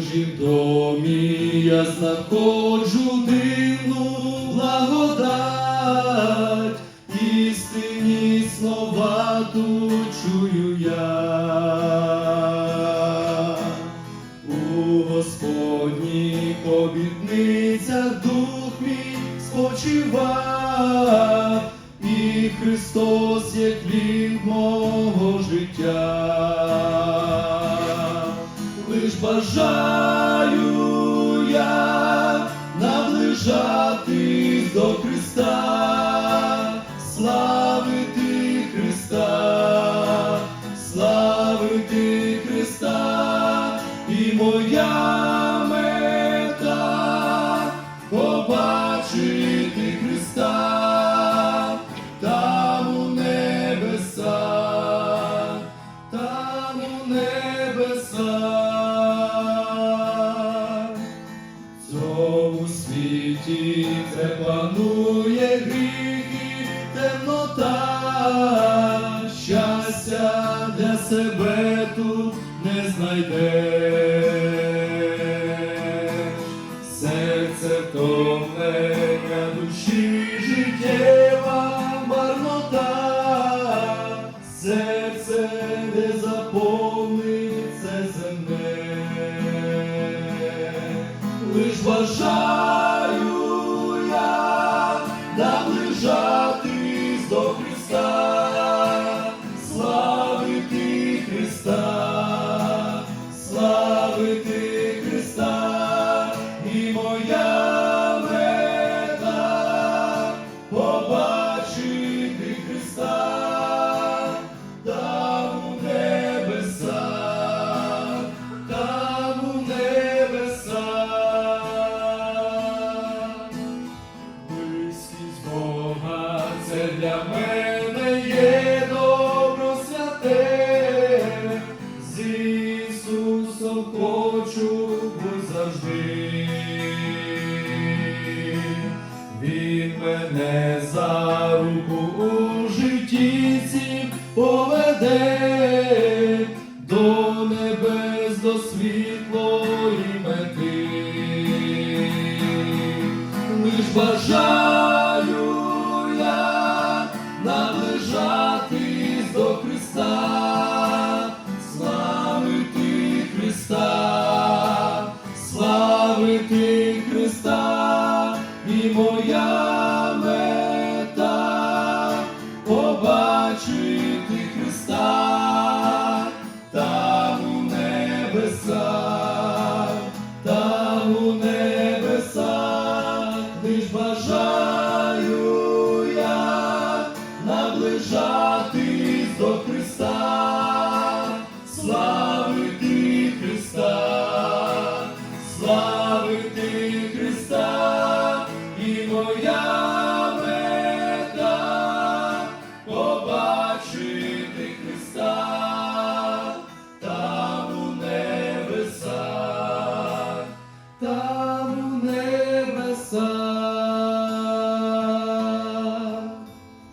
Божім домі я знаходжу дивну благодать, істинні слова тут чую я. У Господніх обітницях дух мій спочивав, і Христос є хліб мого життя. Лиш бажаю я наближатись до Христа, славити Христа, славити Христа, і моя мета побачити Христа там у небесах, там себе тут не знайдеш. Серце втомлення душі життєва марнота, серце де заповниться земне лиш бажаю я наближатись до Христа, побачити Христа, там у небесах, там у небесах. Близькість Бога це для мене мене за руку у житті цім поведе до небес, до світлої мети. Лиш бажаю я наближатись до Христа, славити Христа, славити Христа, і моя мета. Побачити